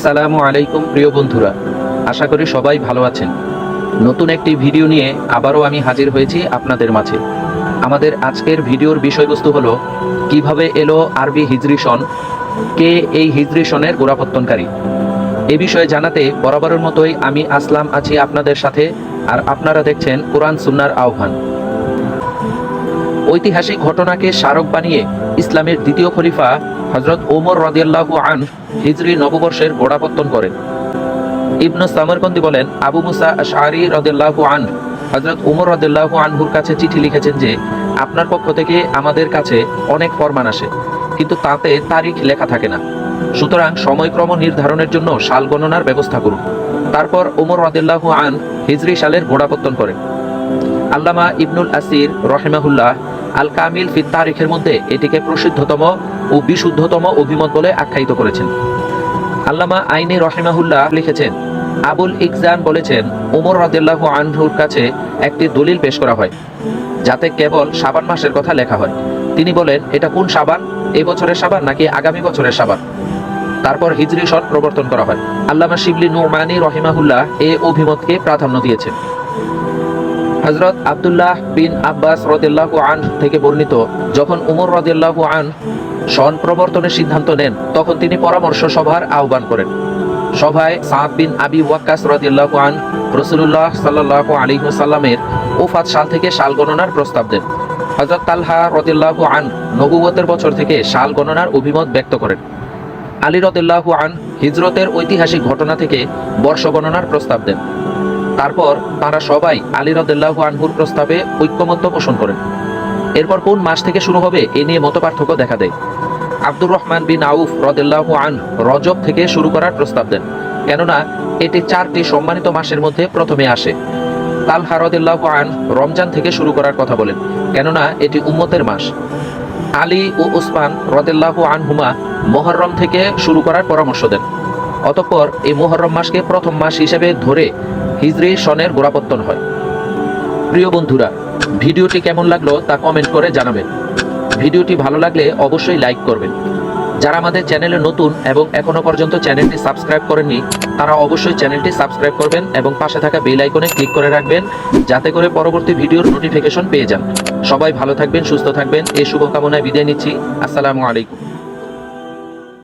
আসসালামু আলাইকুম, প্রিয় বন্ধুরা। আশা করি সবাই ভালো আছেন। নতুন একটি ভিডিও নিয়ে আবারও আমি হাজির হয়েছি আপনাদের মাঝে। আমাদের আজকের ভিডিওর বিষয়বস্তু হলো, কীভাবে এলো আরবি হিজরি সন, কে এই হিজরি সনের গোড়াপত্তনকারী। এ বিষয়ে জানাতে বরাবরের মতোই আমি আসলাম আছি আপনাদের সাথে, আর আপনারা দেখছেন কোরআন সুন্নার আহ্বান। ঐতিহাসিক ঘটনাকে স্মারক বানিয়ে ইসলামের দ্বিতীয় খলিফা হজরত ওমর রদিয়াল্লাহু আন হিজরি নববর্ষের গোড়াপত্তন করেন। ইবনু সামরকন্দি বলেন, আবু মুসা আশআরি রদিয়াল্লাহু আন হজরত উমর রদিয়াল্লাহু আনহুর কাছে চিঠি লিখেছেন যে, আপনার পক্ষ থেকে আমাদের কাছে অনেক ফরমান আসে, কিন্তু তাতে তারিখ লেখা থাকে না। সুতরাং সময়ক্রম নির্ধারণের জন্য সাল গণনার ব্যবস্থা করুন। তারপর ওমর রদিয়াল্লাহু আন হিজরি সালের গোড়াপত্তন করেন। আল্লামা ইবনুল আসির রহেমাহুল্লাহ আল কামিল ফিত তারিখের মধ্যে এটিকে প্রসিদ্ধতম ও বিশুদ্ধতম অভিমত বলে আখ্যায়িত করেছেন। আল্লামা আইনি রহেমাহুল্লাহ লিখেছেন, আবুল ইকজান বলেছেন, উমর রাদিল্লাহু আনহুর কাছে একটি দলিল পেশ করা হয়, যাতে কেবল সাবান মাসের কথা লেখা হয়। তিনি বলেন, এটা কোন সাবান এই বছরের সাবান নাকি আগামী বছরের সাবান তারপর হিজরি সন প্রবর্তন করা হয়। আল্লামা শিবলি নুরমানি রহিমাহুল্লাহ এ অভিমতকে প্রাধান্য দিয়েছেন। হজরত আব্দুল্লাহ বিন আব্বাস রদিল্লাহু আন থেকে বর্ণিত, যখন উমর রদিল্লাহু আন সন প্রবর্তনের সিদ্ধান্ত নেন, তখন তিনি পরামর্শ সভার আহ্বান করেন। সভায় সাদ বিন আবি ওয়াক্কাস রদিল্লাহু আন রসুল্লাহ সাল্লাহ আলী সাল্লামের ওফাত সাল থেকে সাল গণনার প্রস্তাব দেন। হজরত তালহা রদিল্লাহু আন নবুবতের বছর থেকে সাল গণনার অভিমত ব্যক্ত করেন। আলী রদিল্লাহু আন হিজরতের ঐতিহাসিক ঘটনা থেকে বর্ষ গণনার প্রস্তাব দেন। তারপর তারা সবাই আলী রদুল্লাহ আনহুর প্রস্তাবে ঐক্যমত্য পোষণ করেন। এরপর কোন মাস থেকে শুরু হবে এ নিয়ে মতপার্থক্য দেখা দেয়। আব্দুর রহমান বিন আউফ রদুল্লাহ আন রজব থেকে শুরু করার প্রস্তাব দেন, কেননা এটি চারটি সম্মানিত মাসের মধ্যে প্রথমে আসে। তালহা রদুল্লাহ আন রমজান থেকে শুরু করার কথা বলেন, কেননা এটি উম্মতের মাস। আলী ও উসমান রদুল্লাহ আনহুমা মহরম থেকে শুরু করার পরামর্শ দেন। অতঃপর এই মোহরম মাসকে প্রথম মাস হিসেবে ধরে হিজরি সনের গোড়াপত্তন হয়। প্রিয় বন্ধুরা, ভিডিওটি কেমন লাগল তা কমেন্ট করে জানাবেন। ভিডিওটি ভালো লাগলে অবশ্যই লাইক করবেন। যারা আমাদের চ্যানেলে নতুন এবং এখনও পর্যন্ত চ্যানেলটি সাবস্ক্রাইব করেননি, তারা অবশ্যই চ্যানেলটি সাবস্ক্রাইব করবেন এবং পাশে থাকা বেল আইকনে ক্লিক করে রাখবেন, যাতে করে পরবর্তী ভিডিওর নোটিফিকেশন পেয়ে যান। সবাই ভালো থাকবেন, সুস্থ থাকবেন। এই শুভকামনায় বিদায় নিচ্ছি। আসসালামু আলাইকুম।